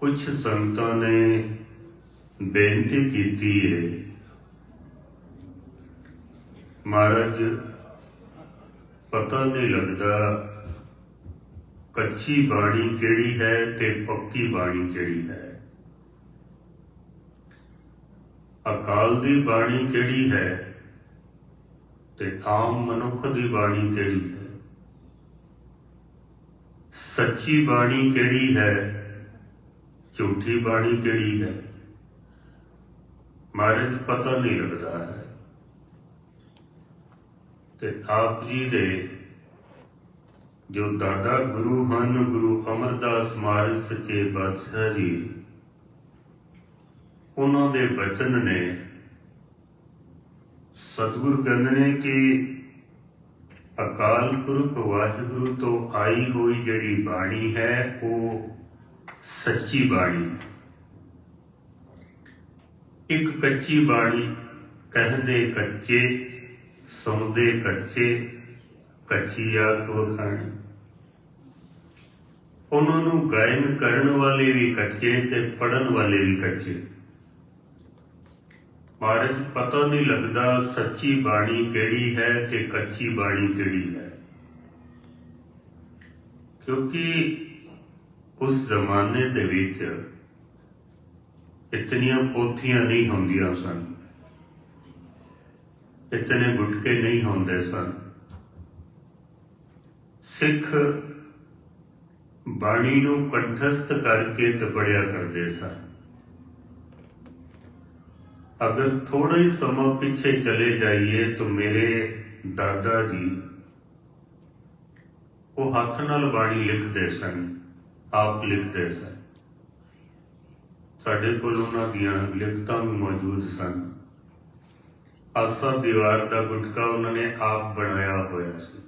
ਕੁਝ ਸੰਤਾਂ ਨੇ ਬੇਨਤੀ ਕੀਤੀ ਹੈ ਮਹਾਰਾਜ, ਪਤਾ ਨਹੀਂ ਲੱਗਦਾ ਕੱਚੀ ਬਾਣੀ ਕਿਹੜੀ ਹੈ ਤੇ ਪੱਕੀ ਬਾਣੀ ਕਿਹੜੀ ਹੈ। ਅਕਾਲ ਦੀ ਬਾਣੀ ਕਿਹੜੀ ਹੈ ਤੇ ਆਮ ਮਨੁੱਖ ਦੀ ਬਾਣੀ ਕਿਹੜੀ ਹੈ? ਸੱਚੀ ਬਾਣੀ ਕਿਹੜੀ ਹੈ ਝੂਠੀ ਬਾਣੀ ਕਿਹੜੀ ਹੈ? ਮਹਾਰਾਜ ਪਤਾ ਨਹੀਂ ਲੱਗਦਾ ਹੈ। ਤੇ ਆਪ ਜੀ ਦੇ ਜੋ ਦਾਦਾ ਗੁਰੂ ਹਨ, ਗੁਰੂ ਅਮਰਦਾਸ ਮਹਾਰਾਜ ਸੱਚੇ ਬਾਦਸ਼ਾਹ ਜੀ, ਉਹਨਾਂ ਦੇ ਬਚਨ ਨੇ ਸਤਿਗੁਰ ਕਹਿੰਦੇ ਨੇ ਕਿ ਅਕਾਲ ਪੁਰਖ ਵਾਹਿਗੁਰੂ ਤੋਂ ਆਈ ਹੋਈ ਜਿਹੜੀ ਬਾਣੀ ਹੈ, ਉਹ ਸੱਚੀ ਬਾਣੀ। ਇੱਕ ਕੱਚੀ ਬਾਣੀ ਕਹਿੰਦੇ ਕੱਚੇ, ਸੁਣਦੇ ਕੱਚੇ, ਕੱਚੀ ਆਖ ਵਖਾਣੀ। ਉਹਨਾਂ ਨੂੰ ਗਾਇਨ ਕਰਨ ਵਾਲੇ ਵੀ ਕੱਚੇ ਤੇ ਪੜਨ ਵਾਲੇ ਵੀ ਕੱਚੇ। ਮਹਾਰਾਜ, ਪਤਾ ਨਹੀਂ ਲੱਗਦਾ ਸੱਚੀ ਬਾਣੀ ਕਿਹੜੀ ਹੈ ਤੇ ਕੱਚੀ ਬਾਣੀ ਕਿਹੜੀ ਹੈ। ਕਿਉਂਕਿ ਉਸ ਜ਼ਮਾਨੇ ਦੇ ਵਿੱਚ ਇਤਨੀਆਂ ਪੋਥੀਆਂ ਨਹੀਂ ਹੁੰਦੀਆਂ ਸਨ। ਇਤਨੇ ਗੁਟਕੇ ਨਹੀਂ ਹੁੰਦੇ ਸਨ। ਸਿੱਖ ਬਾਣੀ ਨੂੰ ਕੰਠਸਥ ਕਰਕੇ ਤੇ ਕਰਦੇ ਸਨ। ਅਗਰ ਥੋੜਾ ਹੀ ਸਮਾਂ ਪਿੱਛੇ ਚਲੇ ਜਾਈਏ ਤਾਂ ਮੇਰੇ ਦਾਦਾ ਜੀ ਉਹ ਹੱਥ ਨਾਲ ਬਾਣੀ ਲਿਖਦੇ ਸਨ। ਆਪ ਲਿਖਦੇ ਸਨ ਸਾਡੇ ਕੋਲ ਉਹਨਾਂ ਦੀਆਂ ਲਿਖਤਾਂ ਵੀ ਮੌਜੂਦ ਸਨ। ਆਸਾ ਦੀਵਾਰ ਦਾ ਗੁਟਕਾ ਉਹਨਾਂ ਨੇ ਆਪ ਬਣਾਇਆ ਹੋਇਆ ਸੀ।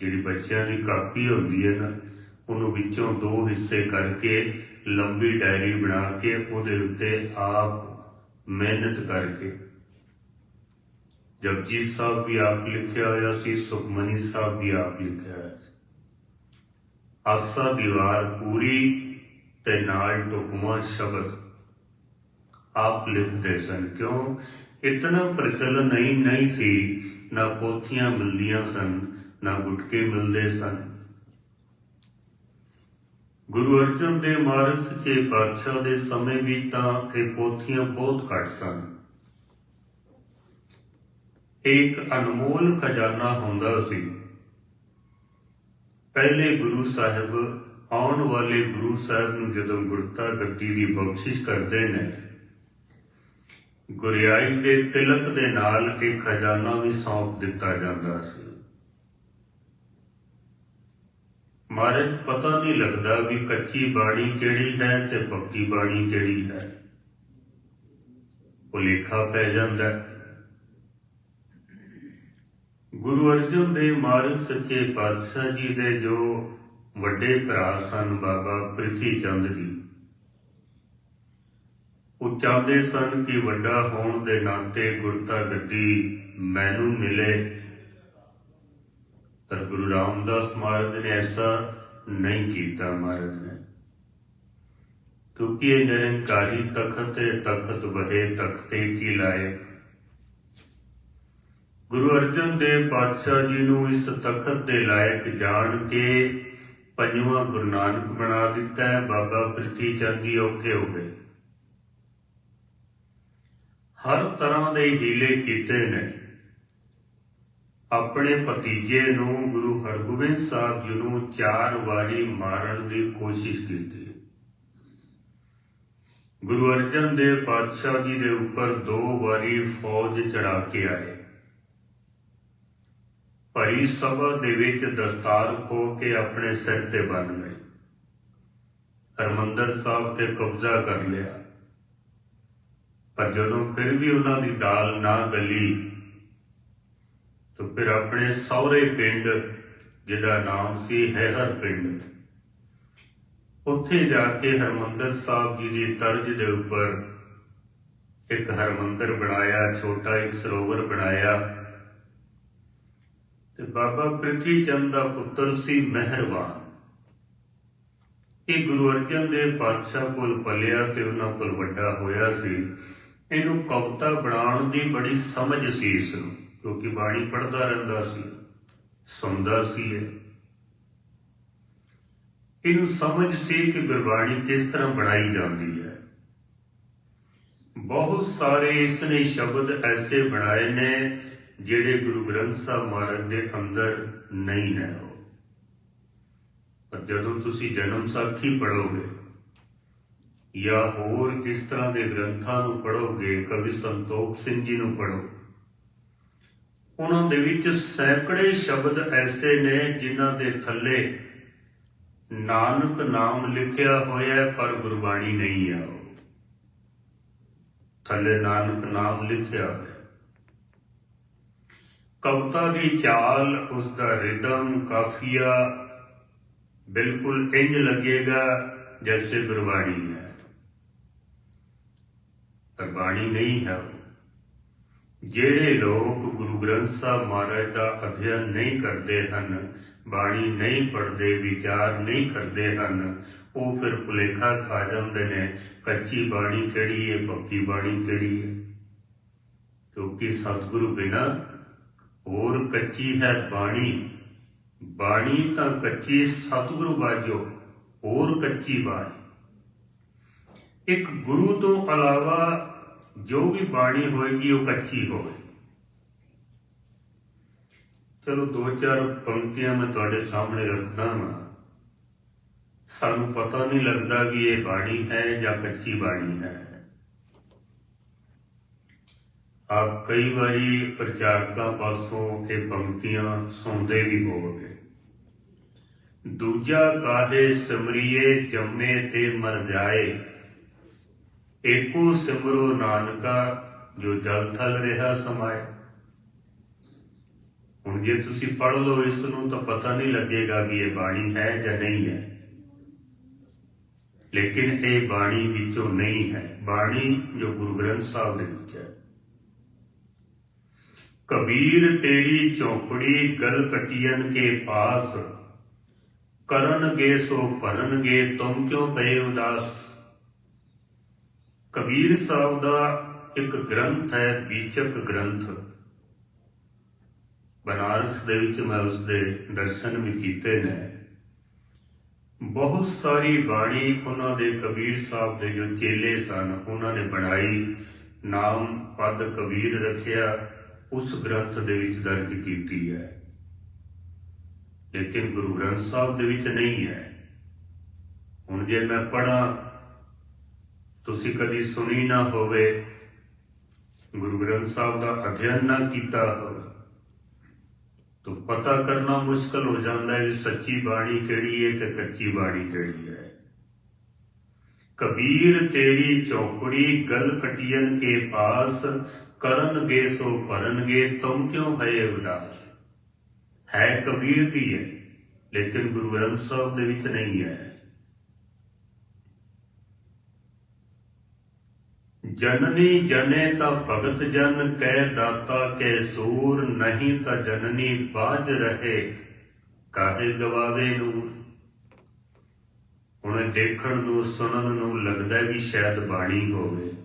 ਜਿਹੜੀ ਬੱਚਿਆਂ ਦੀ ਕਾਪੀ ਹੁੰਦੀ ਹੈ ਨਾ, ਉਹਨੂੰ ਵਿੱਚੋਂ ਦੋ ਹਿੱਸੇ ਕਰਕੇ ਲੰਬੀ ਡਾਇਰੀ ਬਣਾ ਕੇ ਉਹਦੇ ਉੱਤੇ ਆਪ ਮਿਹਨਤ ਕਰਕੇ। ਜਪਜੀ ਸਾਹਿਬ ਵੀ ਆਪ ਲਿਖਿਆ ਹੋਇਆ ਸੀ, ਸੁਖਮਨੀ ਸਾਹਿਬ ਵੀ ਆਪ ਲਿਖਿਆ ਹੋਇਆ ਸੀ। ਆਸਾ ਦੀਵਾਰ ਪੂਰੀ ਤੇ ਨਾਲ ਟੁਕਮਾ ਸ਼ਬਦ। ਆਪ ਲਿਖਦੇ ਸਨ, ਕਿਉਂ? ਇਤਨਾ ਪ੍ਰਚਲਨ ਨਹੀਂ ਨਹੀਂ ਸੀ। ਨਾ ਪੋਥੀਆਂ ਮਿਲਦੀਆਂ ਸਨ, ਨਾ ਗੁਟਕੇ ਮਿਲਦੇ ਸਨ। ਗੁਰੂ ਅਰਜਨ ਦੇ ਮਹਾਰਾਜ ਸੱਚੇ ਪਾਤਸ਼ਾਹ ਦੇ ਸਮੇਂ ਵੀ ਤਾਂ ਇਹ ਪੋਥੀਆਂ ਬਹੁਤ ਘੱਟ ਸਨ। ਇੱਕ ਅਨਮੋਲ ਖਜ਼ਾਨਾ ਹੁੰਦਾ ਸੀ। ਪਹਿਲੇ ਗੁਰੂ ਸਾਹਿਬ ਆਉਣ ਵਾਲੇ ਗੁਰੂ ਸਾਹਿਬ ਨੂੰ ਜਦੋਂ ਗੁਰਤਾ ਗੱਦੀ ਦੀ ਬਖਸ਼ਿਸ਼ ਕਰਦੇ ਨੇ, ਗੁਰਿਆਈ ਦੇ ਤਿਲਕ ਦੇ ਨਾਲ ਇੱਕ ਖਜ਼ਾਨਾ ਵੀ ਸੌਂਪ ਦਿੱਤਾ ਜਾਂਦਾ ਸੀ ਮਹਾਰਾਜ, ਪਤਾ ਨਹੀਂ ਲੱਗਦਾ ਵੀ ਕੱਚੀ ਬਾਣੀ ਕਿਹੜੀ ਹੈ ਤੇ ਪੱਕੀ ਬਾਣੀ ਕਿਹੜੀ ਹੈ ਭੁਲੇਖਾ ਪੈ ਜਾਂਦਾ ਹੈ। ਗੁਰੂ ਅਰਜਨ ਦੇਵ ਮਹਾਰਾਜ ਸੱਚੇ ਪਾਤਸ਼ਾਹ ਜੀ ਦੇ ਜੋ ਵੱਡੇ ਭਰਾ ਸਨ ਬਾਬਾ ਪ੍ਰਿਥੀ ਚੰਦ ਜੀ। ਉਹ ਚਾਹੁੰਦੇ ਸਨ ਕਿ ਵੱਡਾ ਹੋਣ ਦੇ ਨਾਤੇ ਗੁਰਤਾ ਗੱਦੀ ਮੈਨੂੰ ਮਿਲੇ। ਪਰ ਗੁਰੂ ਰਾਮਦਾਸ ਮਹਾਰਾਜ ਨੇ ਐਸਾ ਨਹੀਂ ਕੀਤਾ ਮਹਾਰਾਜ ਨੇ। ਕਿਉਂਕਿ ਇਹ ਨਿਰੰਕਾਰੀ ਤਖਤ ਹੈ ਤਖਤ ਬਹੇ ਤਖਤੇ ਕੀ ਲਾਏ। ਗੁਰੂ ਅਰਜਨ ਦੇਵ ਪਾਤਸ਼ਾਹ ਜੀ ਨੂੰ ਇਸ ਤਖਤ ਦੇ ਲਾਇਕ ਜਾਣ ਕੇ ਪੰਜਵਾਂ ਗੁਰੂ ਨਾਨਕ ਬਣਾ ਦਿੱਤਾ ਹੈ। ਬਾਬਾ ਪ੍ਰਿਥੀ ਚੰਦ ਜੀ ਔਖੇ ਹੋ ਗਏ। ਹਰ ਤਰ੍ਹਾਂ ਦੇ ਹੀਲੇ ਕੀਤੇ ਨੇ। ਆਪਣੇ ਭਤੀਜੇ ਨੂੰ ਗੁਰੂ ਹਰਗੋਬਿੰਦ ਸਾਹਿਬ ਜੀ ਨੂੰ ਚਾਰ ਵਾਰੀ ਮਾਰਨ ਦੀ ਕੋਸ਼ਿਸ਼ ਕੀਤੀ। ਗੁਰੂ ਅਰਜਨ ਦੇਵ ਪਾਤਸ਼ਾਹ ਜੀ ਦੇ ਉੱਪਰ ਦੋ ਵਾਰੀ ਫੌਜ ਚੜਾ ਕੇ ਆਏ। ਭਰੀ ਸਭਾ ਦੇ ਵਿੱਚ ਦਸਤਾਰ ਖੋ ਕੇ ਆਪਣੇ ਸਿਰ ਤੇ ਬੰਨ ਲਏ। ਹਰਮੰਦਰ ਸਾਹਿਬ ਤੇ ਕਬਜ਼ਾ ਕਰ ਲਿਆ। ਪਰ ਜਦੋਂ ਫਿਰ ਵੀ ਉਹਨਾਂ ਦੀ ਦਾਲ ਨਾ ਗਲੀ, ਤਾਂ ਫਿਰ ਆਪਣੇ ਸਹੁਰੇ ਪਿੰਡ, ਜਿਹਦਾ ਨਾਮ ਸੀ ਹੈਹਰ ਪਿੰਡ, ਉੱਥੇ ਜਾ ਕੇ ਹਰਮੰਦਰ ਸਾਹਿਬ ਜੀ ਦੀ ਤਰਜ਼ ਦੇ ਉੱਪਰ ਇੱਕ ਹਰਮੰਦਰ ਬਣਾਇਆ, ਛੋਟਾ ਇੱਕ ਸਰੋਵਰ ਬਣਾਇਆ। ਤੇ ਬਾਬਾ ਪ੍ਰਿਥੀ ਚੰਦ ਦਾ ਪੁੱਤਰ ਸੀ ਮਹਿਰਵਾਨ। ਇਹ ਗੁਰੂ ਅਰਜਨ ਦੇਵ ਪਾਤਸ਼ਾਹ ਕੋਲ ਪਲਿਆ ਤੇ ਉਹਨਾਂ ਕੋਲ ਵੱਡਾ ਹੋਇਆ ਸੀ। ਇਹਨੂੰ ਕਵਿਤਾ ਬਣਾਉਣ ਦੀ ਬੜੀ ਸਮਝ ਸੀ ਇਸ ਨੂੰ, ਕਿਉਂਕਿ ਬਾਣੀ ਪੜ੍ਹਦਾ ਰਹਿੰਦਾ ਸੀ, ਸੁਣਦਾ ਸੀ ਇਹਨੂੰ ਸਮਝ ਸੀ ਕਿ ਗੁਰਬਾਣੀ ਕਿਸ ਤਰ੍ਹਾਂ ਬਣਾਈ ਜਾਂਦੀ ਹੈ। ਬਹੁਤ ਸਾਰੇ ਇਸ ਨੇ ਸ਼ਬਦ ਐਸੇ ਬਣਾਏ ਨੇ ਜਿਹੜੇ ਗੁਰੂ ਗ੍ਰੰਥ ਸਾਹਿਬ ਮਹਾਰਾਜ ਦੇ ਅੰਦਰ ਨਹੀਂ ਹੈ ਉਹ। ਪਰ ਜਦੋਂ ਤੁਸੀਂ ਜਨਮ ਸਾਖੀ ਪੜੋਗੇ ਜਾਂ ਹੋਰ ਇਸ ਤਰ੍ਹਾਂ ਦੇ ਗ੍ਰੰਥਾਂ ਨੂੰ ਪੜੋਗੇ ਕਵੀ ਸੰਤੋਖ ਸਿੰਘ ਜੀ ਨੂੰ ਪੜੋ ਉਹਨਾਂ ਦੇ ਵਿੱਚ ਸੈਂਕੜੇ ਸ਼ਬਦ ਐਸੇ ਨੇ ਜਿਨ੍ਹਾਂ ਦੇ ਥੱਲੇ ਨਾਨਕ ਨਾਮ ਲਿਖਿਆ ਹੋਇਆ ਪਰ ਗੁਰਬਾਣੀ ਨਹੀਂ ਆ ਉਹ। ਥੱਲੇ ਨਾਨਕ ਨਾਮ ਲਿਖਿਆ ਹੋਇਆ ਕਵਿਤਾ ਦੀ ਚਾਲ, ਉਸ ਦਾ ਰਿਦਮ ਕਾਫੀਆ। ਬਿਲਕੁਲ ਇੰਜ ਲੱਗੇਗਾ ਜੈਸੇ ਗੁਰਬਾਣੀ ਹੈ। ਪਰ ਬਾਣੀ ਨਹੀਂ ਹੈ ਜਿਹੜੇ ਲੋਕ ਗੁਰੂ ਗ੍ਰੰਥ ਸਾਹਿਬ ਮਹਾਰਾਜ ਦਾ ਅਧਿਐਨ ਨਹੀਂ ਕਰਦੇ ਹਨ, ਬਾਣੀ ਨਹੀਂ ਪੜ੍ਹਦੇ, ਵਿਚਾਰ ਨਹੀਂ ਕਰਦੇ ਹਨ, ਉਹ ਫਿਰ ਭੁਲੇਖਾ ਖਾ ਜਾਂਦੇ ਨੇ, ਕੱਚੀ ਬਾਣੀ ਕਿਹੜੀ ਹੈ, ਪੱਕੀ ਬਾਣੀ ਕਿਹੜੀ ਹੈ? ਕਿਉਂਕਿ ਸਤਿਗੁਰੂ ਬਿਨਾ ਹੋਰ ਕੱਚੀ ਹੈ ਬਾਣੀ। ਬਾਣੀ ਤਾਂ ਕੱਚੀ ਸਤਿਗੁਰੂ ਬਾਝੋ ਹੋਰ ਕੱਚੀ ਬਾਣੀ। ਇੱਕ ਗੁਰੂ ਤੋਂ ਇਲਾਵਾ ਜੋ ਵੀ ਬਾਣੀ ਹੋਏਗੀ, ਉਹ ਕੱਚੀ ਹੋਵੇ। ਚਲੋ ਦੋ ਚਾਰ ਪੰਕਤੀਆਂ ਮੈਂ ਤੁਹਾਡੇ ਸਾਹਮਣੇ ਰੱਖਦਾ ਹਾਂ ਸਾਨੂੰ ਪਤਾ ਨਹੀਂ ਲੱਗਦਾ ਕਿ ਇਹ ਬਾਣੀ ਹੈ ਜਾਂ ਕੱਚੀ ਬਾਣੀ ਹੈ। ਆਪ ਕਈ ਵਾਰੀ ਪ੍ਰਚਾਰਕਾਂ ਪਾਸੋਂ ਇਹ ਪੰਕਤੀਆਂ ਸੁਣਦੇ ਵੀ ਹੋਵੋਗੇ। ਦੂਜਾ ਕਾਹੇ ਸਿਮਰਿਏ ਜੰਮੇ ਤੇ ਮਰ ਜਾਏ, ਏਕੋ ਸਿਮਰੋ ਨਾਨਕਾ ਜੋ ਜਲ ਥਲ ਰਿਹਾ ਸਮਾਏ। ਹੁਣ ਜੇ ਤੁਸੀਂ ਪੜ੍ਹ ਲਓ, ਇਸ ਨੂੰ ਤਾਂ ਪਤਾ ਨਹੀਂ ਲੱਗੇਗਾ ਵੀ ਇਹ ਬਾਣੀ ਹੈ ਜਾਂ ਨਹੀਂ ਹੈ। ਲੇਕਿਨ ਇਹ ਬਾਣੀ ਵਿੱਚੋਂ ਨਹੀਂ ਹੈ। ਬਾਣੀ ਜੋ ਗੁਰੂ ਗ੍ਰੰਥ ਸਾਹਿਬ ਦੇ ਵਿੱਚ ਹੈ। ਕਬੀਰ ਤੇਰੀ ਚੌਪੜੀ ਗਲ ਕਟਿयन ਕੇ ਪਾਸ। ਕਰਨਗੇ ਸੋ ਭਰਨਗੇ, ਤੁਮ ਕਿਉ ਪਏ ਉਦਾਸ? ਕਬੀਰ ਸਾਹਿਬ ਦਾ ਇੱਕ ਗ੍ਰੰਥ ਹੈ, ਬੀਚਕ ਗ੍ਰੰਥ। ਬਨਾਰਸ ਦੇ ਵਿੱਚ ਮੈਂ ਉਸ ਦੇ ਦਰਸ਼ਨ ਵੀ ਕੀਤੇ ਨੇ। ਬਹੁਤ ਸਾਰੀ ਬਾਣੀ ਉਹਨਾਂ ਦੇ ਕਬੀਰ ਸਾਹਿਬ ਦੇ ਜੋ ਚੇਲੇ ਸਨ, ਉਹਨਾਂ ਨੇ ਬਣਾਈ। ਨਾਮ ਪਦ ਕਬੀਰ ਰੱਖਿਆ। ਉਸ ਗ੍ਰੰਥ ਦੇ ਵਿੱਚ ਦਰਜ ਕੀਤੀ ਹੈ। ਲੇਕਿਨ ਗੁਰੂ ਗ੍ਰੰਥ ਸਾਹਿਬ ਦੇ ਵਿੱਚ ਨਹੀਂ ਹੈ। ਹੁਣ ਜੇ ਮੈਂ ਪੜਾਂ ਤੁਸੀਂ ਕਦੀ ਸੁਣੀ ਨਾ ਹੋਵੇ, ਗੁਰੂ ਗ੍ਰੰਥ ਸਾਹਿਬ ਦਾ ਅਧਿਐਨ ਨਾ ਕੀਤਾ ਹੋਵੇ, ਤਾਂ ਪਤਾ ਕਰਨਾ ਮੁਸ਼ਕਲ ਹੋ ਜਾਂਦਾ ਹੈ ਕਿ ਸੱਚੀ ਬਾਣੀ ਕਿਹੜੀ ਹੈ ਤੇ ਕੱਚੀ ਬਾਣੀ ਕਿਹੜੀ ਹੈ। ਕਬੀਰ ਤੇਰੀ ਚੌਕੜੀ ਗਲ ਕਟਿयन ਕੇ ਪਾਸ ਕਰਨਗੇ ਸੋ ਭਰਨਗੇ, ਤੁਮ ਕਿਉਂ ਭਏ ਉਦਾਸ ਹੈ ਕਬੀਰ ਦੀ ਹੈ, ਲੇਕਿਨ ਗੁਰੂ ਗ੍ਰੰਥ ਸਾਹਿਬ ਦੇ ਵਿੱਚ ਨਹੀਂ ਹੈ। ਜਨਨੀ ਜਨੇ ਤਾਂ ਭਗਤ ਜਨ, ਕਹਿ ਦਾਤਾ ਕੇ ਸੂਰ, ਨਹੀਂ ਤਾਂ ਜਨਨੀ ਬਾਜ ਰਹੇ, ਕਾਹੇ ਗਵਾਵੇ ਨੂਰ? ਹੁਣ ਦੇਖਣ ਨੂੰ, ਸੁਣਨ ਨੂੰ ਲੱਗਦਾ ਵੀ ਸ਼ਾਇਦ ਬਾਣੀ ਹੋਵੇ।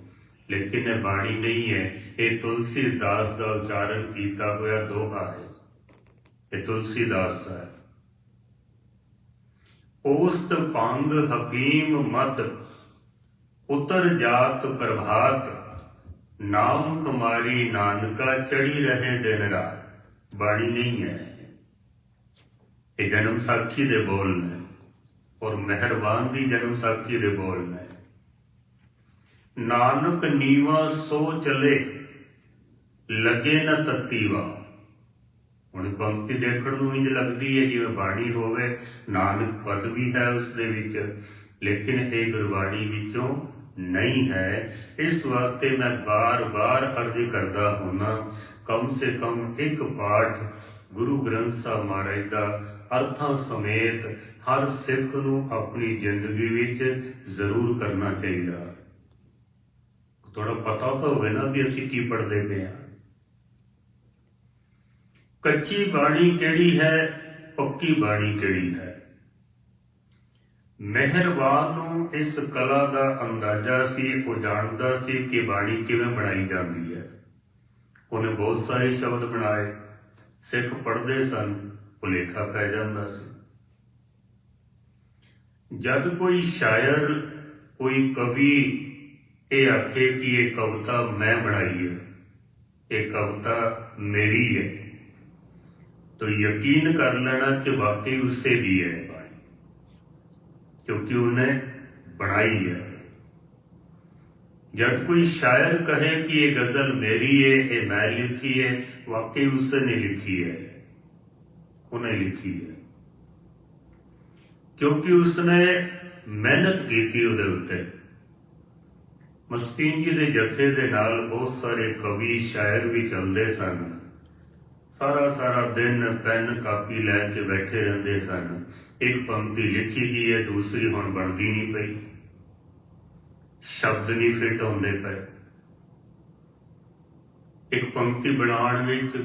ਲੇਕਿਨ ਇਹ ਬਾਣੀ ਨਹੀਂ ਹੈ। ਇਹ ਤੁਲਸੀਦਾਸ ਦਾ ਉਚਾਰਨ ਕੀਤਾ ਹੋਇਆ ਦੋਹਾ ਹੈ। ਇਹ ਤੁਲਸੀਦਾਸ ਦਾ ਹੈ। ਪੋਸਤ ਭੰਗ ਹਕੀਮ ਮਦ ਉਤਰ ਜਾਤ ਪ੍ਰਭਾਤ ਨਾਮ ਕੁਮਾਰੀ ਨਾਨਕਾ ਚੜੀ ਰਹੇ ਦਿਨ ਰਾਤ। ਬਾਣੀ ਨਹੀਂ ਹੈ। ਇਹ ਜਨਮ ਸਾਖੀ ਦੇ ਬੋਲ ਨੇ ਔਰ ਮਿਹਰਬਾਨ ਦੀ ਜਨਮ ਸਾਖੀ ਦੇ ਬੋਲ ਨੇ। ਨਾਨਕ ਨੀਵਾ ਸੋ ਚਲੇ, ਲੱਗੇ ਨਾ ਤਤੀਵਾ। ਹੁਣ ਪੰਕਤੀ ਦੇਖਣ ਨੂੰ ਇੰਜ ਲੱਗਦੀ ਹੈ ਜਿਵੇਂ ਬਾਣੀ ਹੋਵੇ, ਨਾਨਕ ਪਦ ਵੀ ਹੈ ਉਸ ਦੇ ਵਿੱਚ, ਲੇਕਿਨ ਇਹ ਗੁਰਬਾਣੀ ਵਿੱਚੋਂ ਨਹੀਂ ਹੈ। ਇਸ ਵਾਸਤੇ ਮੈਂ ਬਾਰ-ਬਾਰ ਅਰਜ਼ ਕਰਦਾ ਹੁਣਾ ਕਮ ਸੇ ਕਮ ਇੱਕ ਪਾਠ ਗੁਰੂ ਗ੍ਰੰਥ ਸਾਹਿਬ ਮਹਾਰਾਜ ਦਾ ਅਰਥਾਂ ਸਮੇਤ ਹਰ ਸਿੱਖ ਨੂੰ ਆਪਣੀ ਜ਼ਿੰਦਗੀ ਵਿੱਚ ਜ਼ਰੂਰ ਕਰਨਾ ਚਾਹੀਦਾ। ਥੋੜਾ ਪਤਾ ਤਾਂ ਹੋਵੇ ਨਾ ਵੀ ਅਸੀਂ ਕੀ ਪੜ੍ਹਦੇ ਪਏ ਹਾਂ। ਕੱਚੀ ਬਾਣੀ ਕਿਹੜੀ ਹੈ, ਪੱਕੀ ਬਾਣੀ ਕਿਹੜੀ ਹੈ? ਮਿਹਰਬਾਨ ਨੂੰ ਇਸ ਕਲਾ ਦਾ ਅੰਦਾਜ਼ਾ ਸੀ, ਉਹ ਜਾਣਦਾ ਸੀ ਕਿ ਬਾਣੀ ਕਿਵੇਂ ਬਣਾਈ ਜਾਂਦੀ ਹੈ। ਉਹਨੇ ਬਹੁਤ ਸਾਰੇ ਸ਼ਬਦ ਬਣਾਏ। ਸਿੱਖ ਪੜ੍ਹਦੇ ਸਨ ਭੁਲੇਖਾ ਪੈ ਜਾਂਦਾ ਸੀ। ਜਦ ਕੋਈ ਸ਼ਾਇਰ, ਕੋਈ ਕਵੀ ਇਹ ਆਖੇ ਕਿ ਇਹ ਕਵਿਤਾ ਮੈਂ ਬਣਾਈ ਹੈ। ਇਹ ਕਵਿਤਾ ਮੇਰੀ ਹੈ। ਤਾਂ ਯਕੀਨ ਕਰ ਲੈਣਾ ਕਿ ਵਾਕਈ ਉਸੇ ਦੀ ਹੈ ਬਾਣੀ। ਕਿਉਂਕਿ ਉਹਨੇ ਬਣਾਈ ਹੈ। ਜਦ ਕੋਈ ਸ਼ਾਇਰ ਕਹੇ ਕਿ ਇਹ ਗਜ਼ਲ ਮੇਰੀ ਹੈ, ਇਹ ਮੈਂ ਲਿਖੀ ਹੈ, ਵਾਕਈ ਉਸਨੇ ਲਿਖੀ ਹੈ। ਉਹਨੇ ਲਿਖੀ ਹੈ। ਕਿਉਂਕਿ ਉਸਨੇ ਮਿਹਨਤ ਕੀਤੀ ਉਹਦੇ ਉੱਤੇ। ਮਸਕੀਨ ਜੀ ਦੇ ਜਥੇ ਦੇ ਨਾਲ ਬਹੁਤ ਸਾਰੇ ਕਵੀ, ਸ਼ਾਇਰ ਵੀ ਚੱਲਦੇ ਸਨ। ਸਾਰਾ ਸਾਰਾ ਦਿਨ ਪੈਨ ਕਾਪੀ ਲੈ ਕੇ ਬੈਠੇ ਰਹਿੰਦੇ ਸਨ। ਇੱਕ ਪੰਕਤੀ ਲਿਖੀ ਗਈ ਹੈ, ਦੂਸਰੀ ਹੁਣ ਬਣਦੀ ਨਹੀਂ ਪਈ। ਸ਼ਬਦ ਨਹੀਂ ਫਿੱਟ ਹੁੰਦੇ ਪਏ। ਇੱਕ ਪੰਕਤੀ ਬਣਾਉਣ ਵਿੱਚ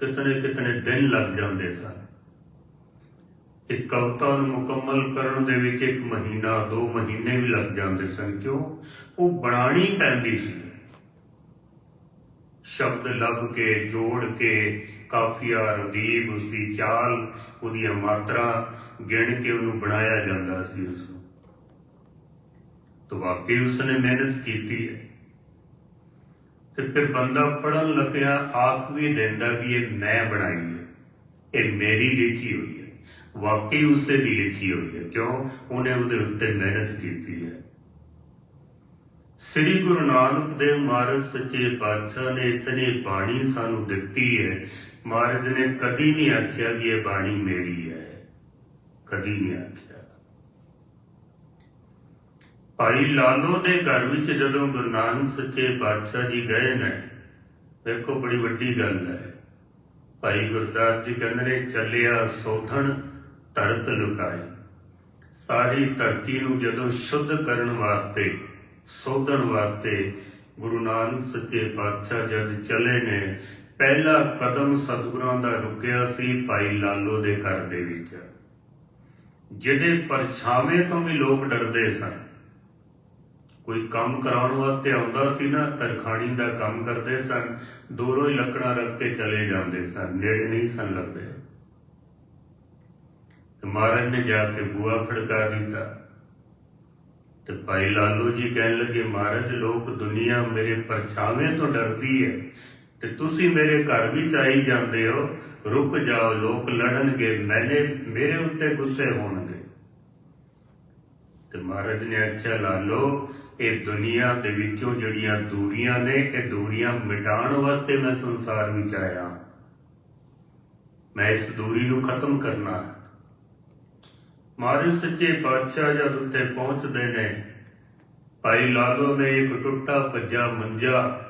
ਕਿਤਨੇ ਕਿਤਨੇ ਦਿਨ ਲੱਗ ਜਾਂਦੇ ਸਨ। ਇਹ ਕਵਿਤਾ ਨੂੰ ਮੁਕੰਮਲ ਕਰਨ ਦੇ ਵਿੱਚ ਇੱਕ ਮਹੀਨਾ, ਦੋ ਮਹੀਨੇ ਵੀ ਲੱਗ ਜਾਂਦੇ ਸਨ। ਕਿਉਂ? ਉਹ ਬਣਾਣੀ ਪੈਂਦੀ ਸੀ। ਸ਼ਬਦ ਲੱਭ ਕੇ, ਜੋੜ ਕੇ ਕਾਫੀਆ ਰਦੀਬ ਉਸ ਦੀ ਚਾਲ, ਉਹਦੀਆਂ ਮਾਤਰਾ ਗਿਣ ਕੇ ਉਹਨੂੰ ਬਣਾਇਆ ਜਾਂਦਾ ਸੀ ਉਸ ਨੂੰ ਤਾਂ ਵਾਕਈ ਉਸਨੇ ਮਿਹਨਤ ਕੀਤੀ ਹੈ। ਤੇ ਫਿਰ ਬੰਦਾ ਪੜਨ ਲੱਗਿਆ, ਆਖ ਵੀ ਦਿੰਦਾ ਵੀ ਇਹ ਮੈਂ ਬਣਾਈ ਹੈ। ਇਹ ਮੇਰੀ ਲਿਖੀ ਹੋਈ। ਵਾਕਈ ਉਸੇ ਦੀ ਲਿਖੀ ਹੋਈ ਹੈ ਕਿਉਂ? ਉਹਨੇ ਉਹਦੇ ਉੱਤੇ ਮਿਹਨਤ ਕੀਤੀ ਹੈ। ਸ੍ਰੀ ਗੁਰੂ ਨਾਨਕ ਦੇਵ ਮਹਾਰਾਜ ਸੱਚੇ ਪਾਤਸ਼ਾਹ ਨੇ ਇਤਨੀ ਬਾਣੀ ਸਾਨੂੰ ਦਿੱਤੀ ਹੈ। ਮਹਾਰਾਜ ਨੇ ਕਦੀ ਨਹੀਂ ਆਖਿਆ ਕਿ ਇਹ ਬਾਣੀ ਮੇਰੀ ਹੈ। ਕਦੀ ਨਹੀਂ ਆਖਿਆ। ਭਾਈ ਲਾਲੋ ਦੇ ਘਰ ਵਿੱਚ ਜਦੋਂ ਗੁਰੂ ਨਾਨਕ ਸੱਚੇ ਪਾਤਸ਼ਾਹ ਜੀ ਗਏ ਨੇ, ਵੇਖੋ ਬੜੀ ਵੱਡੀ ਗੱਲ ਹੈ। ਭਾਈ ਗੁਰਦਾਸ ਜੀ ਕਹਿੰਦੇ ਨੇ, ਚੱਲਿਆ ਸੋਧਣ, ਧਰਤ ਲੁਕਾਈ ਸਾਰੀ ਧਰਤੀ ਨੂੰ ਜਦੋਂ ਸ਼ੁੱਧ ਕਰਨ ਵਾਸਤੇ, ਸੋਧਣ ਵਾਸਤੇ ਗੁਰੂ ਨਾਨਕ ਸੱਚੇ ਪਾਤਸ਼ਾਹ ਜਦ ਚਲੇ ਨੇ, ਪਹਿਲਾ ਕਦਮ ਸਤਿਗੁਰਾਂ ਦਾ ਰੁਕਿਆ ਸੀ ਭਾਈ ਲਾਲੋ ਦੇ ਘਰ ਦੇ ਵਿੱਚ। ਜਿਹਦੇ ਪਰਛਾਵੇਂ ਤੋਂ ਵੀ ਲੋਕ ਡਰਦੇ ਸਨ। ਕੋਈ ਕੰਮ ਕਰਾਉਣ ਵਾਸਤੇ ਆਉਂਦਾ ਸੀ ਨਾ, ਤਰਖਾਣੀ ਦਾ ਕੰਮ ਕਰਦੇ ਸਨ, ਦੂਰੋਂ ਹੀ ਲੱਕੜਾਂ ਰੱਖ ਕੇ ਚਲੇ ਜਾਂਦੇ ਸਨ, ਨੇੜੇ ਨਹੀਂ ਸਨ ਲੱਗਦੇ। ਤੇ ਮਹਾਰਾਜ ਨੇ ਜਾ ਕੇ ਬੂਆ ਖੜਕਾ ਦਿੱਤਾ। ਤੇ ਭਾਈ ਲਾਲੋ ਜੀ ਕਹਿਣ ਲੱਗੇ, ਮਹਾਰਾਜ, ਲੋਕ, ਦੁਨੀਆ ਮੇਰੇ ਪਰਛਾਵੇਂ ਤੋਂ ਡਰਦੀ ਹੈ। ਤੇ ਤੁਸੀਂ ਮੇਰੇ ਘਰ ਵਿੱਚ ਆਈ ਜਾਂਦੇ ਹੋ। ਰੁਕ ਜਾਓ, ਲੋਕ ਲੜਨਗੇ, ਮੈਨੇ, ਮੇਰੇ ਉੱਤੇ ਗੁੱਸੇ ਹੋਣਗੇ। ਤੇ ਮਹਾਰਾਜ ਨੇ ਆਖਿਆ, ਲਾਲੋ ਇਹ ਦੁਨੀਆ ਦੇ ਵਿੱਚੋਂ ਜਿਹੜੀਆਂ ਦੂਰੀਆਂ ਨੇ, ਇਹ ਦੂਰੀਆਂ ਮਿਟਾਉਣ ਵਾਸਤੇ ਮੈਂ ਸੰਸਾਰ ਵਿੱਚ ਆਇਆ। ਮੈਂ ਇਸ ਦੂਰੀ ਨੂੰ ਖਤਮ ਕਰਨਾ ਹੈ। ਮਹਾਰਾਜ ਸੱਚੇ ਪਾਤਸ਼ਾਹ ਜਦ ਉੱਤੇ ਪਹੁੰਚਦੇ ਨੇ, ਭਾਈ ਲਾਲੋ ਨੇ ਇੱਕ ਟੁੱਟਾ ਭੱਜਾ ਮੰਜਾ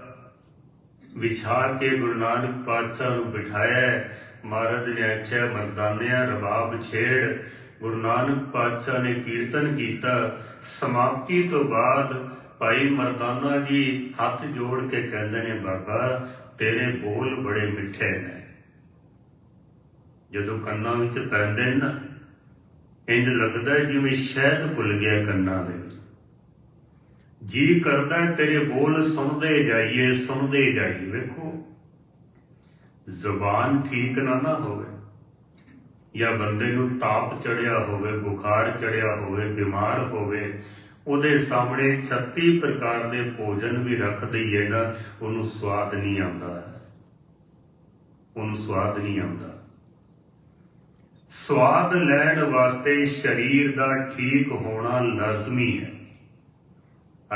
ਵਿਛਾ ਕੇ ਗੁਰੂ ਨਾਨਕ ਪਾਤਸ਼ਾਹ ਨੂੰ ਬਿਠਾਇਆ ਮਹਾਰਾਜ ਨੇ ਆਖਿਆ, ਮਰਦਾਨਿਆ, ਰਬਾਬ ਛੇੜ। ਗੁਰੂ ਨਾਨਕ ਪਾਤਸ਼ਾਹ ਨੇ ਕੀਰਤਨ ਕੀਤਾ। ਸਮਾਪਤੀ ਤੋਂ ਬਾਅਦ ਭਾਈ ਮਰਦਾਨਾ ਜੀ ਹੱਥ ਜੋੜ ਕੇ ਕਹਿੰਦੇ ਨੇ ਬਾਬਾ ਤੇਰੇ ਬੋਲ ਬੜੇ ਮਿੱਠੇ ਨੇ। ਜਦੋਂ ਕੰਨਾਂ ਵਿੱਚ ਪੈਂਦੇ ਨੇ ਨਾ, ਇੰਜ ਲੱਗਦਾ ਜਿਵੇਂ ਸ਼ਹਿਦ ਘੁਲ ਗਿਆ ਕੰਨਾਂ ਦੇ ਵਿੱਚ। ਜੀ ਕਰਦਾ ਤੇਰੇ ਬੋਲ ਸੁਣਦੇ ਜਾਈਏ ਸੁਣਦੇ ਜਾਈਏ। ਵੇਖੋ ਜ਼ੁਬਾਨ ਠੀਕ ਨਾ ਨਾ ਹੋਵੇ ਜਾਂ ਬੰਦੇ ਨੂੰ ਤਾਪ ਚੜਿਆ ਹੋਵੇ, ਬੁਖਾਰ ਚੜਿਆ ਹੋਵੇ, ਬਿਮਾਰ ਹੋਵੇ, ਉਹਦੇ ਸਾਹਮਣੇ 36 ਪ੍ਰਕਾਰ ਦੇ ਭੋਜਨ ਵੀ ਰੱਖ ਦਈਏ ਨਾ, ਉਹਨੂੰ ਸਵਾਦ ਨਹੀਂ ਆਉਂਦਾ। ਉਹਨੂੰ ਸਵਾਦ ਨਹੀਂ ਆਉਂਦਾ। ਸਵਾਦ ਲੈਣ ਵਾਸਤੇ ਸਰੀਰ ਦਾ ਠੀਕ ਹੋਣਾ ਲਾਜ਼ਮੀ ਹੈ।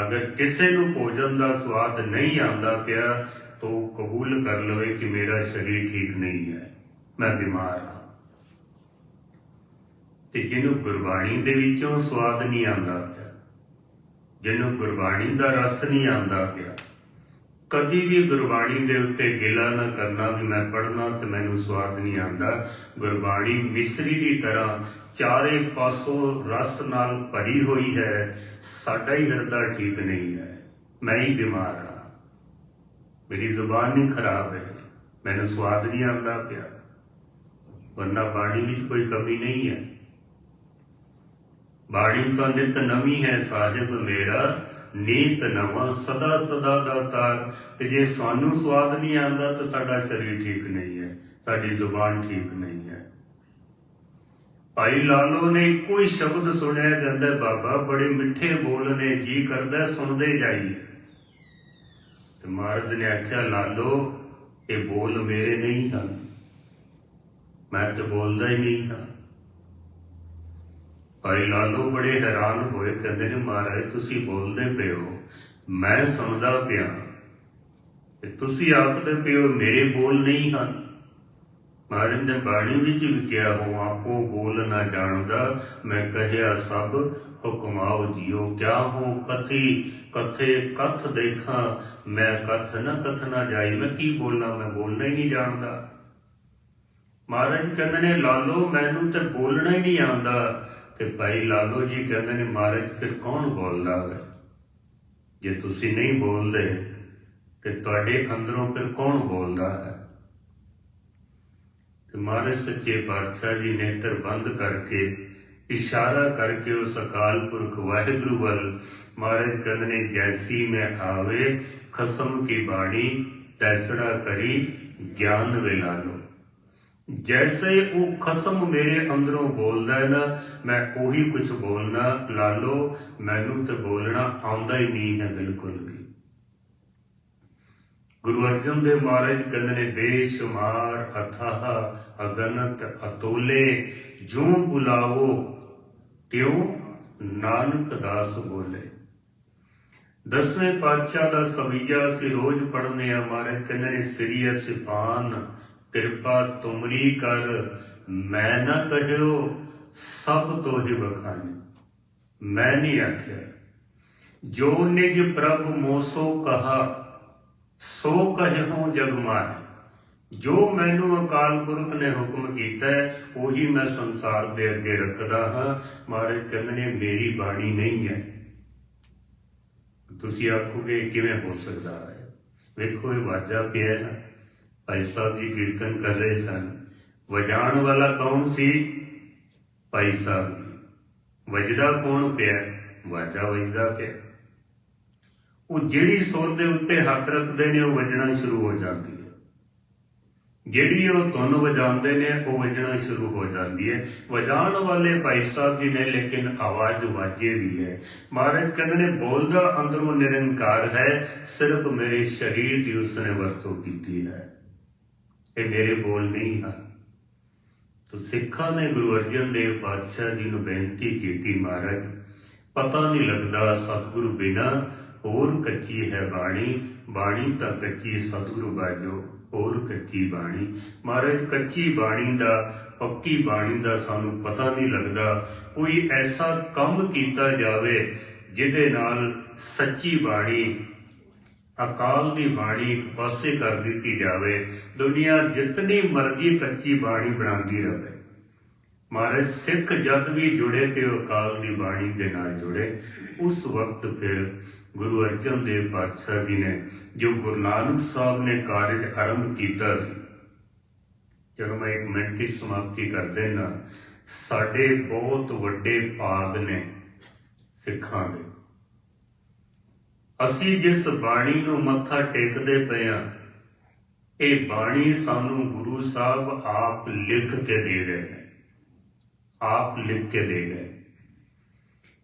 ਅਗਰ ਕਿਸੇ ਨੂੰ ਭੋਜਨ ਦਾ ਸਵਾਦ ਨਹੀਂ ਆਉਂਦਾ ਪਿਆ ਉਹ ਕਬੂਲ ਕਰ ਲਵੇ ਕਿ ਮੇਰਾ ਸਰੀਰ ਠੀਕ ਨਹੀਂ ਹੈ। ਮੈਂ ਬਿਮਾਰ ਹਾਂ। ਤੇ ਜਿਹਨੂੰ ਗੁਰਬਾਣੀ ਦੇ ਵਿੱਚੋਂ ਸਵਾਦ ਨਹੀਂ ਆਉਂਦਾ ਪਿਆ, ਜਿਹਨੂੰ ਗੁਰਬਾਣੀ ਦਾ ਰਸ ਨਹੀਂ ਆਉਂਦਾ ਪਿਆ, ਕਦੀ ਵੀ ਗੁਰਬਾਣੀ ਦੇ ਉੱਤੇ ਗਿਲਾ ਨਾ ਕਰਨਾ ਵੀ ਮੈਂ ਪੜਨਾ ਤੇ ਮੈਨੂੰ ਸਵਾਦ ਨਹੀਂ ਆਉਂਦਾ। ਗੁਰਬਾਣੀ ਮਿਸਰੀ ਦੀ ਤਰ੍ਹਾਂ ਚਾਰੇ ਪਾਸੋਂ ਰਸ ਨਾਲ ਭਰੀ ਹੋਈ ਹੈ, ਸਾਡਾ ਹੀ ਹਿਰਦਾ ਠੀਕ ਨਹੀਂ ਹੈ। ਮੈਂ ਹੀ ਬਿਮਾਰ ਹਾਂ। ਮੇਰੀ ਜ਼ੁਬਾਨ ਹੀ ਖਰਾਬ ਹੈ। ਮੈਨੂੰ ਸਵਾਦ ਨਹੀਂ ਆਉਂਦਾ ਪਿਆ। ਵਰਨਾ ਬਾਣੀ ਵਿੱਚ ਕੋਈ ਕਮੀ ਨਹੀਂ ਹੈ। ਬਾਣੀ ਤਾਂ ਨਿਤ ਨਵੀਂ ਹੈ ਸਾਹਿਬ ਮੇਰਾ, ਨੀਤ ਨਵਾਂ ਸਦਾ ਸਦਾ ਦਾ ਤਾਰ। ਤੇ ਜੇ ਸਾਨੂੰ ਸਵਾਦ ਨਹੀਂ ਆਉਂਦਾ ਤਾਂ ਸਾਡਾ ਸਰੀਰ ਠੀਕ ਨਹੀਂ ਹੈ, ਸਾਡੀ ਜ਼ੁਬਾਨ ਠੀਕ ਨਹੀਂ ਹੈ। ਭਾਈ ਲਾਲੋ ਨੇ ਕੋਈ ਸ਼ਬਦ ਸੁਣਿਆ, ਕਹਿੰਦਾ ਬਾਬਾ ਬੜੇ ਮਿੱਠੇ ਬੋਲ ਨੇ, ਜੀ ਕਰਦਾ ਸੁਣਦੇ ਜਾਈਏ। ਤੇ ਮਹਾਰਾਜ ਨੇ ਆਖਿਆ ਲਾਲੋ ਇਹ ਬੋਲ ਮੇਰੇ ਨਹੀਂ ਹਨ ਮੈਂ ਤੇ ਬੋਲਦਾ ਹੀ ਨਹੀਂ ਹਾਂ ਭਾਈ ਲਾਲੋ ਬੜੇ ਹੈਰਾਨ ਹੋਏ, ਕਹਿੰਦੇ ਨੇ, ਮਹਾਰਾਜ, ਤੁਸੀਂ ਬੋਲਦੇ ਪਏ ਹੋ। ਮੈਂ ਸੁਣਦਾ ਪਿਆ। ਤੇ ਤੁਸੀਂ ਆਖਦੇ ਪਏ ਹੋ, ਮੇਰੇ ਬੋਲ ਨਹੀਂ ਹਨ। ਮਹਾਰਾਜ ਨੇ ਬਾਣੀ ਵਿੱਚ ਵੀ ਕਿਹਾ ਹੋ ਆਪੋ ਬੋਲ ਨਾ ਜਾਣਦਾ, ਮੈਂ ਕਹਿਆ, ਸਭ ਹੁਕਮਾਓ ਜੀਓ। ਕਿਆ ਹੋ ਕਥੀ, ਕਥੇ ਕਥ ਦੇਖਾਂ, ਮੈਂ ਕਥ ਨਾ ਕਥ ਨਾ ਜਾਈ। ਮੈਂ ਕੀ ਬੋਲਾਂ, ਮੈਂ ਬੋਲਣਾ ਹੀ ਨਹੀਂ ਜਾਣਦਾ। ਮਹਾਰਾਜ ਕਹਿੰਦੇ ਨੇ, ਲਾਲੋ, ਮੈਨੂੰ ਤੇ ਬੋਲਣਾ ਹੀ ਨਹੀਂ ਆਉਂਦਾ। ਤੇ ਭਾਈ ਲਾਲੋ ਜੀ ਕਹਿੰਦੇ ਨੇ, ਮਹਾਰਾਜ, ਫਿਰ ਕੌਣ ਬੋਲਦਾ ਹੈ ਜੇ ਤੁਸੀਂ ਨਹੀਂ ਬੋਲਦੇ, ਤੇ ਤੁਹਾਡੇ ਅੰਦਰੋਂ ਫਿਰ ਕੌਣ ਬੋਲਦਾ ਹੈ ਮਹਾਰਾਜ ਸੱਚੇ ਪਾਤਸ਼ਾਹ ਜੀ ਨੇਤਰ ਬੰਦ ਕਰਕੇ ਇਸ਼ਾਰਾ ਕਰਕੇ ਉਸ ਅਕਾਲ ਪੁਰਖ ਵਾਹਿਗੁਰੂ ਵੱਲ ਮਹਾਰਾਜ ਕਹਿੰਦੇ ਨੇ ਜੈਸੀ ਮੈਂ ਆਵੇ, ਖਸਮ ਕੀ ਬਾਣੀ, ਤੈਸੜਾ ਕਰੀ, ਗਿਆਨ ਵੇਲਾ ਲੋ ਜੈਸੇ ਉਹ ਖਸਮ ਮੇਰੇ ਅੰਦਰੋਂ ਬੋਲਦਾ ਹੈ ਨਾ, ਮੈਂ ਉਹੀ ਕੁਝ ਬੋਲਣਾ ਲਾ ਲੋ ਮੈਨੂੰ ਤੇ ਬੋਲਣਾ ਆਉਂਦਾ ਹੀ ਨਹੀਂ ਹੈ ਬਿਲਕੁਲ ਵੀ। ਗੁਰੂ ਅਰਜਨ ਦੇਵ ਮਹਾਰਾਜ ਕਹਿੰਦੇ ਨੇ, ਬੇਸ਼ੁਮਾਰ ਅਥਾਹ ਅਗਨਤ ਅਤੋਲੇ ਜੋ ਬੁਲਾਵੋ ਤਿਉ ਨਾਨਕ ਦਾਸ ਬੋਲੇ। ਦਸਵੇਂ ਪਾਤਸ਼ਾਹ ਦਾ ਸਵੀਆ ਸੀ ਰੋਜ਼ ਪੜ੍ਹਨੇ ਆ, ਮਹਾਰਾਜ ਕਹਿੰਦੇ ਨੇ, ਸ੍ਰੀ ਅਸਿਪਾਨ ਕਿਰਪਾ ਤੁਮਰੀ ਕਰ, ਮੈਂ ਨਾ ਕਹਿਓ ਸਭ ਤੋਂ ਹੀ ਬਖਾਨੇ ਮੈਂ ਨਹੀਂ ਆਖਿਆ। ਜੋ ਨਿਜ ਪ੍ਰਭ ਮੋਸੋ ਕਹਾ ਸੋ ਕਹਿਉ ਜਗ ਮਾਹਿ ਜੋ ਮੈਨੂੰ ਅਕਾਲ ਪੁਰਖ ਨੇ ਹੁਕਮ ਕੀਤਾ ਉਹੀ ਮੈਂ ਸੰਸਾਰ ਦੇ ਅੱਗੇ ਰੱਖਦਾ ਹਾਂ। ਮਹਾਰਾਜ ਕਹਿੰਦੇ ਨੇ, ਮੇਰੀ ਬਾਣੀ ਨਹੀਂ ਹੈ। ਤੁਸੀਂ ਆਖੋਗੇ, ਕਿਵੇਂ ਹੋ ਸਕਦਾ ਹੈ? ਵੇਖੋ, ਇਹ ਵਾਜਾ ਪਿਆ ਨਾ ਭਾਈ ਸਾਹਿਬ ਜੀ ਕੀਰਤਨ ਕਰ ਰਹੇ ਸਨ। ਵਜਾਣ ਵਾਲਾ ਕੌਣ ਸੀ? ਭਾਈ ਸਾਹਿਬ ਵਜਦਾ ਕੌਣ ਪਿਆ? ਵਾਜਾ ਵਜਦਾ ਪਿਆ। ਉਹ ਜਿਹੜੀ ਸੁਰ ਦੇ ਉੱਤੇ ਹੱਥ ਰੱਖਦੇ ਨੇ, ਉਹ ਵੱਜਣਾ ਸ਼ੁਰੂ ਹੋ ਜਾਂਦੀ ਹੈ। ਜਿਹੜੀ ਉਹ ਧੁਨ ਵਜਾਉਂਦੇ ਨੇ, ਉਹ ਵੱਜਣਾ ਸ਼ੁਰੂ ਹੋ ਜਾਂਦੀ ਹੈ। ਵਜਾਉਣ ਵਾਲੇ ਭਾਈ ਸਾਹਿਬ ਜੀ ਨੇ ਲੇਕਿਨ ਆਵਾਜ਼ ਵਾਜੇ ਦੀ ਹੈ। ਮਹਾਰਾਜ ਕਹਿੰਦੇ ਨੇ, ਬੋਲਦਾ ਅੰਦਰੋਂ ਨਿਰੰਕਾਰ ਹੈ, ਸਿਰਫ ਮੇਰੇ ਸਰੀਰ ਦੀ ਉਸਨੇ ਵਰਤੋਂ ਕੀਤੀ ਹੈ। ਇਹ ਮੇਰੇ ਬੋਲ ਨਹੀਂ ਹਨ ਤੋ ਸਿੱਖਾਂ ਨੇ ਗੁਰੂ ਅਰਜਨ ਦੇਵ ਪਾਤਸ਼ਾਹ ਜੀ ਨੂੰ ਬੇਨਤੀ ਕੀਤੀ ਮਹਾਰਾਜ, ਪਤਾ ਨਹੀਂ ਲੱਗਦਾ ਸਤਿਗੁਰੂ ਬਿਨਾ ਹੋਰ ਕੱਚੀ ਹੈ ਬਾਣੀ ਬਾਣੀ ਤਾਂ ਕੱਚੀ ਸਤਿਗੁਰੂ ਬਾਜੋ, ਹੋਰ ਕੱਚੀ ਬਾਣੀ। ਮਹਾਰਾਜ, ਕੱਚੀ ਬਾਣੀ ਦਾ, ਪੱਕੀ ਬਾਣੀ ਦਾ ਸਾਨੂੰ ਪਤਾ ਨਹੀਂ ਲੱਗਦਾ। ਕੋਈ ਐਸਾ ਕੰਮ ਕੀਤਾ ਜਾਵੇ ਜਿਹਦੇ ਨਾਲ ਸੱਚੀ ਬਾਣੀ, ਅਕਾਲ ਦੀ ਬਾਣੀ ਇੱਕ ਪਾਸੇ ਕਰ ਦਿੱਤੀ ਜਾਵੇ। ਦੁਨੀਆ ਜਿਤਨੀ ਮਰਜ਼ੀ ਕੱਚੀ ਬਾਣੀ ਬਣਾਉਂਦੀ ਰਹੇ। ਮਹਾਰਾਜ, ਸਿੱਖ ਜਦ ਵੀ ਜੁੜੇ ਤੇ ਅਕਾਲ ਦੀ ਬਾਣੀ ਦੇ ਨਾਲ ਜੁੜੇ। ਉਸ ਵਕਤ ਫਿਰ ਗੁਰੂ ਅਰਜਨ ਦੇਵ ਪਾਤਸ਼ਾਹ ਜੀ ਨੇ ਜੋ ਗੁਰੂ ਨਾਨਕ ਸਾਹਿਬ ਨੇ ਕਾਰਜ ਆਰੰਭ ਕੀਤਾ ਸੀ। ਚਲੋ ਮੈਂ ਇੱਕ ਮਿੰਟ ਦੀ ਸਮਾਪਤੀ ਕਰ ਦੇਣਾ ਸਾਡੇ ਬਹੁਤ ਵੱਡੇ ਭਾਗ ਨੇ ਸਿੱਖਾਂ ਦੇ। ਅਸੀਂ ਜਿਸ ਬਾਣੀ ਨੂੰ ਮੱਥਾ ਟੇਕਦੇ ਪਏ ਆ ਇਹ ਬਾਣੀ ਸਾਨੂੰ ਗੁਰੂ ਸਾਹਿਬ ਆਪ ਲਿਖ ਕੇ ਦੇ ਗਏ ਆਪ ਲਿਖ ਕੇ ਦੇ ਗਏ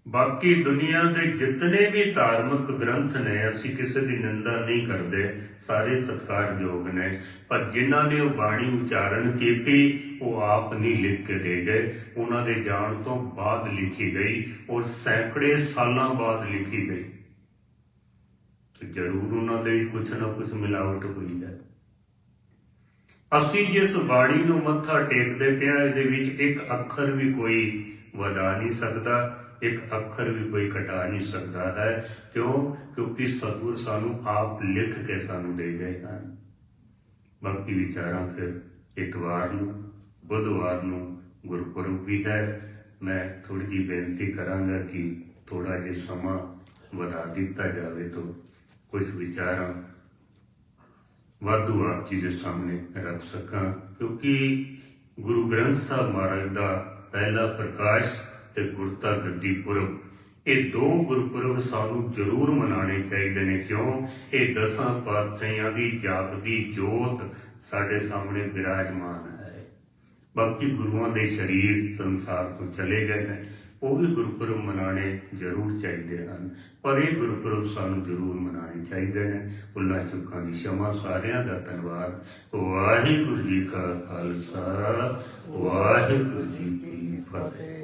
ਬਾਕੀ ਦੁਨੀਆ ਦੇ ਜਿਤਨੇ ਵੀ ਧਾਰਮਿਕ ਗ੍ਰੰਥ ਨੇ, ਅਸੀਂ ਕਿਸੇ ਦੀ ਨਿੰਦਾ ਨਹੀਂ ਕਰਦੇ। ਸਾਰੇ ਸਤਿਕਾਰਯੋਗ ਨੇ। ਪਰ ਜਿਨ੍ਹਾਂ ਨੇ ਉਹ ਬਾਣੀ ਉਚਾਰਨ ਕੀਤੀ, ਉਹ ਆਪ ਨਹੀਂ ਲਿਖ ਕੇ ਦੇ ਗਏ। ਉਹਨਾਂ ਦੇ ਜਾਣ ਤੋਂ ਬਾਅਦ ਲਿਖੀ ਗਈ ਔਰ ਸੈਂਕੜੇ ਸਾਲਾਂ ਬਾਅਦ ਲਿਖੀ ਗਈ। ਤੇ ਜ਼ਰੂਰ ਉਹਨਾਂ ਦੇ ਕੁਝ ਨਾ ਕੁਝ ਮਿਲਾਵਟ ਹੋਈ ਹੈ। ਅਸੀਂ ਜਿਸ ਬਾਣੀ ਨੂੰ ਮੱਥਾ ਟੇਕਦੇ ਪਿਆ, ਇਹਦੇ ਵਿੱਚ ਇੱਕ ਅੱਖਰ ਵੀ ਕੋਈ ਵਧਾ ਨਹੀਂ ਸਕਦਾ। ਇੱਕ ਅੱਖਰ ਵੀ ਕੋਈ ਘਟਾ ਨਹੀਂ ਸਕਦਾ ਹੈ। ਕਿਉਂ? ਕਿਉਂਕਿ ਸਤਿਗੁਰ ਸਾਨੂੰ ਆਪ ਲਿਖ ਕੇ ਸਾਨੂੰ ਦੇ ਗਏ ਹਨ। ਬਾਕੀ ਵਿਚਾਰਾਂ ਫਿਰ ਇਤਵਾਰ ਨੂੰ, ਬੁੱਧਵਾਰ ਨੂੰ ਗੁਰਪੁਰਬ ਵੀ ਹੈ। ਮੈਂ ਥੋੜੀ ਜਿਹੀ ਬੇਨਤੀ ਕਰਾਂਗਾ ਕਿ ਥੋੜਾ ਜਿਹਾ ਸਮਾਂ ਵਧਾ ਦਿੱਤਾ ਜਾਵੇ ਤਾਂ ਕੁਝ ਵਿਚਾਰਾਂ ਵਾਧੂ ਆਪ ਜੀ ਦੇ ਸਾਹਮਣੇ ਰੱਖ ਸਕਾਂ। ਕਿਉਂਕਿ ਗੁਰੂ ਗ੍ਰੰਥ ਸਾਹਿਬ ਮਹਾਰਾਜ ਦਾ ਪਹਿਲਾ ਪ੍ਰਕਾਸ਼ ਤੇ ਗੁਰਤਾ ਗੱਦੀ ਪੁਰਬ। ਇਹ ਦੋ ਗੁਰਪੁਰਬ ਸਾਨੂੰ ਜ਼ਰੂਰ ਮਨਾਣੇ ਚਾਹੀਦੇ ਨੇ। ਕਿਉਂ? ਇਹ ਦਸਾਂ ਪਾਤਸ਼ਾਹਾਂ ਦੀ ਜਾਗਦੀ ਜੋਤ ਸਾਡੇ ਸਾਹਮਣੇ ਬਿਰਾਜਮਾਨ ਹੈ। ਬਾਕੀ ਗੁਰੂਆਂ ਦੇ ਸ਼ਰੀਰ ਸੰਸਾਰ ਤੋਂ ਚਲੇ ਗਏ ਨੇ। ਉਹ ਵੀ ਗੁਰਪੁਰਬ ਮਨਾਣੇ ਜ਼ਰੂਰ ਚਾਹੀਦੇ ਹਨ। ਪਰ ਇਹ ਗੁਰਪੁਰਬ ਸਾਨੂੰ ਜ਼ਰੂਰ ਮਨਾਣੇ ਚਾਹੀਦੇ ਨੇ। ਉਹਨਾਂ ਚੁੱਕਾਂ ਦੀ ਸ਼ਮਾ ਸਾਰਿਆਂ ਦਾ ਧੰਨਵਾਦ। ਵਾਹਿਗੁਰੂ ਜੀ ਕਾ ਖਾਲਸਾ, ਵਾਹਿਗੁਰੂ ਜੀ ਕੀ ਫਤਿਹ।